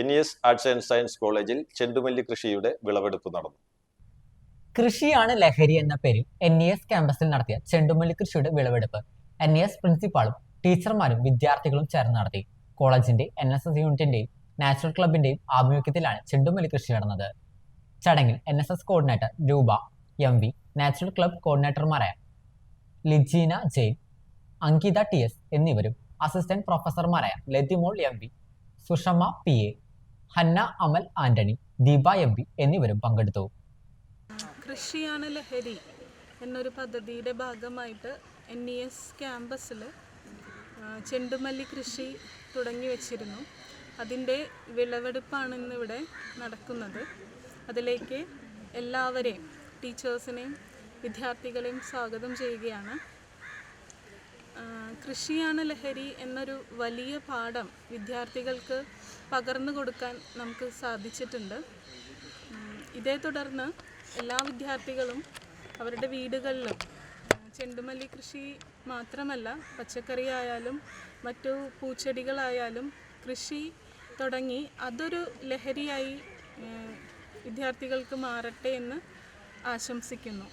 N E S arts and science കോളേജിൽ ചെണ്ടുമല്ലി കൃഷിയുടെ വിളവെടുപ്പ് നടന്നു. കൃഷിയാണ് ലഹരി എന്ന പേരിൽ എൻ ഇ എസ് ക്യാമ്പസിൽ നടത്തിയ ചെണ്ടുമല്ലി കൃഷിയുടെ വിളവെടുപ്പ്. എൻ ഇ എസ് പ്രിൻസിപ്പാളും ടീച്ചർമാരും വിദ്യാർത്ഥികളും ചേർന്ന് നടത്തി. കോളേജിന്റെ എൻ എസ് എസ് യൂണിറ്റിന്റെയും നാച്ചുറൽ ക്ലബിന്റെയും ആഭിമുഖ്യത്തിലാണ് ചെണ്ടുമല്ലി കൃഷി നടന്നത്. ചടങ്ങിൽ N S S coordinator Rupa M V natural club കോർഡിനേറ്റർമാരായ Lijeena Jain Ankita T S എന്നിവരും assistant പ്രൊഫസർമാരായ Lathimol M V Sushama P. A. Hanna Amal Antony Deepa M. P. എന്നിവരും പങ്കെടുത്തു. കൃഷിയാണ് ലഹരി എന്നൊരു പദ്ധതിയുടെ ഭാഗമായിട്ട് എൻ ഇ എസ് ക്യാമ്പസിൽ ചെണ്ടുമല്ലി കൃഷി തുടങ്ങി വെച്ചിരുന്നു. അതിന്റെ വിളവെടുപ്പാണ് ഇന്നിവിടെ നടക്കുന്നത്. അതിലേക്ക് എല്ലാവരെയും ടീച്ചേഴ്സിനെയും വിദ്യാർത്ഥികളെയും സ്വാഗതം ചെയ്യുകയാണ്. കൃഷിയാണ് ലഹരി എന്നൊരു വലിയ പാഠം വിദ്യാർത്ഥികൾക്ക് പകർന്നു കൊടുക്കാൻ നമുക്ക് സാധിച്ചിട്ടുണ്ട്. ഇതേ തുടർന്ന് എല്ലാ വിദ്യാർത്ഥികളും അവരുടെ വീടുകളിലും ചെണ്ടുമല്ലി കൃഷി മാത്രമല്ല പച്ചക്കറി ആയാലും മറ്റു പൂച്ചെടികളായാലും കൃഷി തുടങ്ങി അതൊരു ലഹരിയായി വിദ്യാർത്ഥികൾക്ക് മാറട്ടെ എന്ന് ആശംസിക്കുന്നു.